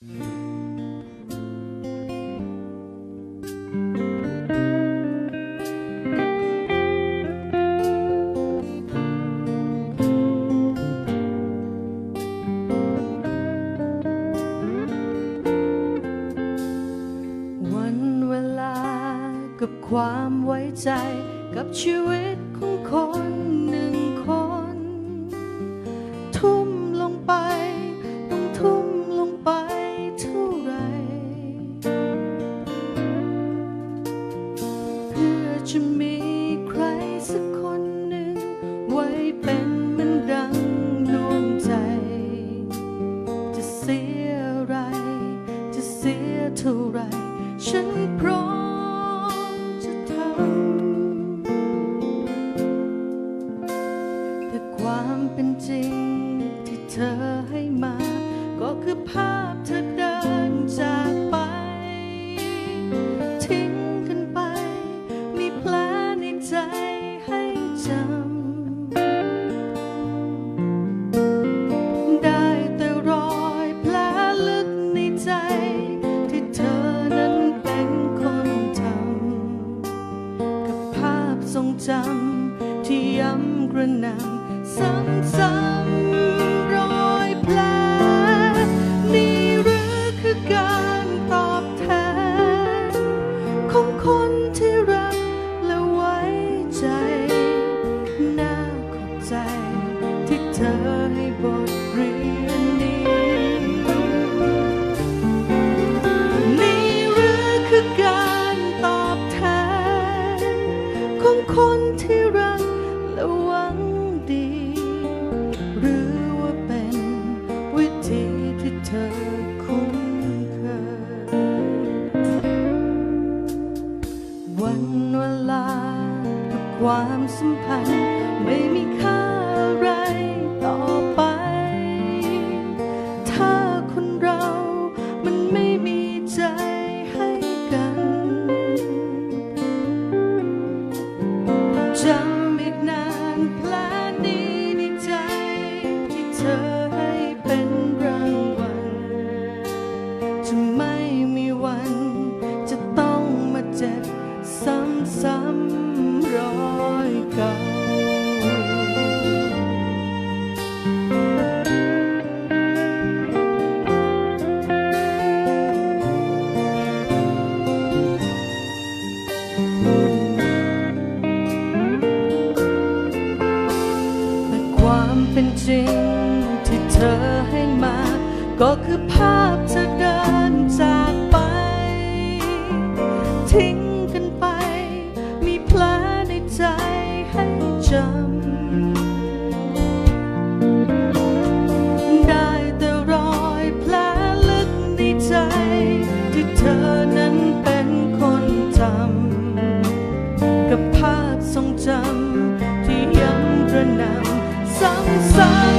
วันเวลากับความไว้ใจกับชีวิตของคน อให้มา ก็คือภาพเธอเดินจากไป ทิ้งกันไป มีแผลในใจให้จำ ได้แต่รอยแผลลึกในใจ ที่เธอนั้นเป็นคนทำ กับภาพทรงจำที่ย้ำกระหน่ำซ้ำๆ ธอให้บทเรียนนี้ นี่หรือคือการตอบแทน ของคนที่รักและหวังดี หรือว่าเป็นวิธีที่เธอคุ้นเคย วันเวลากับความสัมพันธ์ไม่มีค่า เป็นจริงที่เธอให้มา ก็คือภาพเธอเดินจากไป ทิ้งกันไป มีแผลในใจให้จำ ได้แต่รอยแผลลึกในใจ ที่เธอนั้นเป็นคนทำกับภาพทรงจำำซ้